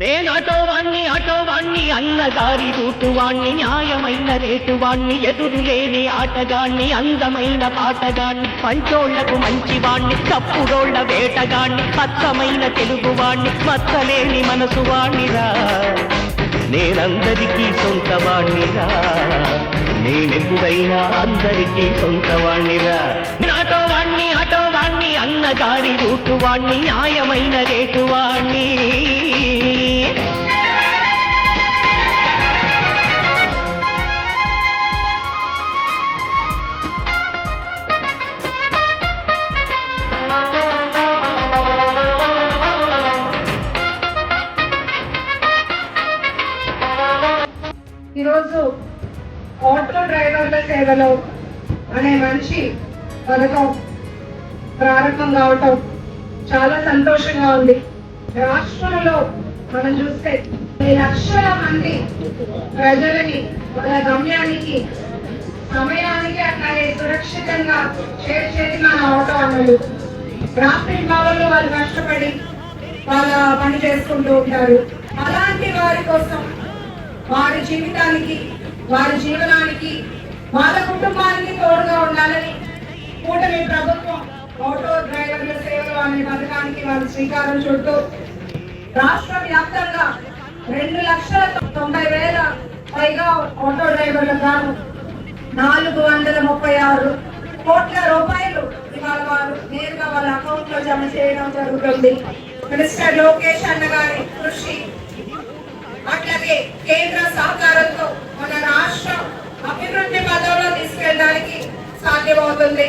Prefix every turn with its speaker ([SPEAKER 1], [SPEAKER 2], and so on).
[SPEAKER 1] నేను ఆటో అన్నదారి రూటువాణ్ణి న్యాయమైన రేటువాణ్ణి ఎదురులేని ఆటగాణ్ణి అందమైన పాటగాణ్ణి పంచోళ్ళకు మంచివాణ్ణి తప్పుడోళ్ళ వేటగాణ్ణి అచ్చమైన తెలుగువాణ్ణి వాణ్ణి మచ్చలేని మనసు వాణ్ణిరా నేనందరికీ సొంత వాణ్ణిరా నేనెప్పుడైనా అందరికీ సొంత వాణ్ణిరా నాటో వాణ్ణి ఆటో న్యాయమైన రేటువాణ్ణి
[SPEAKER 2] ఈరోజు ఆటో డ్రైవర్ల సేవలో అనే మనిషి పథకం ప్రారంభం కావటం చాలా సంతోషంగా ఉంది. రాష్ట్రంలో మనం చూస్తే లక్షల మంది ప్రజలని వాళ్ళ గమ్యానికి సమయానికి అట్లాగే సురక్షితంగా చేర్చేది మన ఆటో అన్నలు రాత్రి భావంలో వాళ్ళు కష్టపడి వాళ్ళ పని చేసుకుంటూ ఉంటారు. అలాంటి వారి కోసం వారి జీవితానికి వారి జీవనానికి వాళ్ళ కుటుంబానికి తోడుగా ఉండాలని కూటమి ప్రభుత్వం ఆటో డ్రైవర్ల సేవలు అనే పథకానికి వాళ్ళు శ్రీకారం చుట్టూ రాష్ట్ర వ్యాప్తంగా రెండు లక్షల తొంభై వేల పైగా ఆటో డ్రైవర్ల గాను నాలుగు వందల ముప్పై ఆరు కోట్ల రూపాయలు ఇవాళ వారు నేరుగా వాళ్ళ అకౌంట్లో జమ చేయడం జరుగుతుంది. మినిస్టర్ లోకేష్ అన్న గారి కృషి ಮಾಧ್ಯಮವೊಂದೊಂದೇ